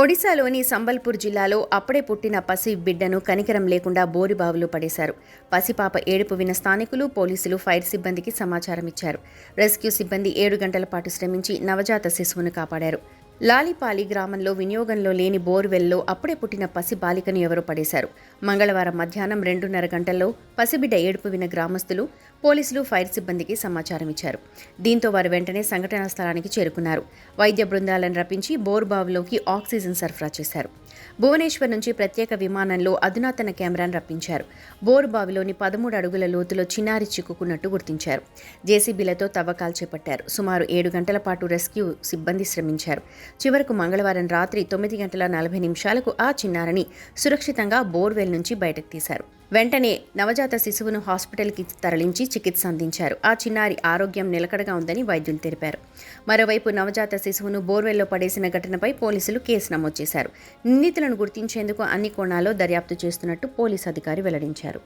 ఒడిశాలోని సంబల్పూర్ జిల్లాలో అప్పుడే పుట్టిన పసి బిడ్డను కనికరం లేకుండా బోరిబావులు పడేశారు. పసిపాప ఏడుపు విన స్థానికులు పోలీసులు ఫైర్ సిబ్బందికి సమాచారం ఇచ్చారు. రెస్క్యూ సిబ్బంది ఏడు గంటల పాటు శ్రమించి నవజాత శిశువును కాపాడారు. లాలిపాలి గ్రామంలో వినియోగంలో లేని బోర్వెల్లో అప్పుడే పుట్టిన పసి బాలికను ఎవరో పడేశారు. మంగళవారం మధ్యాహ్నం రెండున్నర గంటల్లో పసిబిడ్డ ఏడుపు విన గ్రామస్తులు పోలీసులు ఫైర్ సిబ్బందికి సమాచారం ఇచ్చారు. దీంతో వారు వెంటనే సంఘటనా స్థలానికి చేరుకున్నారు. వైద్య బృందాలను రప్పించి బోర్బావ్లోకి ఆక్సిజన్ సరఫరా చేశారు. భువనేశ్వర్ నుంచి ప్రత్యేక విమానంలో అధునాతన కెమెరాను రప్పించారు. బోరుబావిలోని పదమూడు అడుగుల లోతులో చిన్నారి చిక్కుకున్నట్టు గుర్తించారు. జేసీబీలతో తవ్వకాలు చేపట్టారు. సుమారు ఏడు గంటల పాటు రెస్క్యూ సిబ్బంది శ్రమించారు. చివరకు మంగళవారం రాత్రి తొమ్మిది గంటల నలభై నిమిషాలకు ఆ చిన్నారిని సురక్షితంగా బోర్వెల్ నుంచి బయటకు తీశారు. వెంటనే నవజాత శిశువును హాస్పిటల్కి తరలించి చికిత్స అందించారు. ఆ చిన్నారి ఆరోగ్యం నిలకడగా ఉందని వైద్యులు తెలిపారు. మరోవైపు నవజాత శిశువును బోర్వెల్లో పడేసిన ఘటనపై పోలీసులు కేసు నమోదు చేశారు. నిందితులను గుర్తించేందుకు అన్ని కోణాల్లో దర్యాప్తు చేస్తున్నట్టు పోలీసు అధికారి వెల్లడించారు.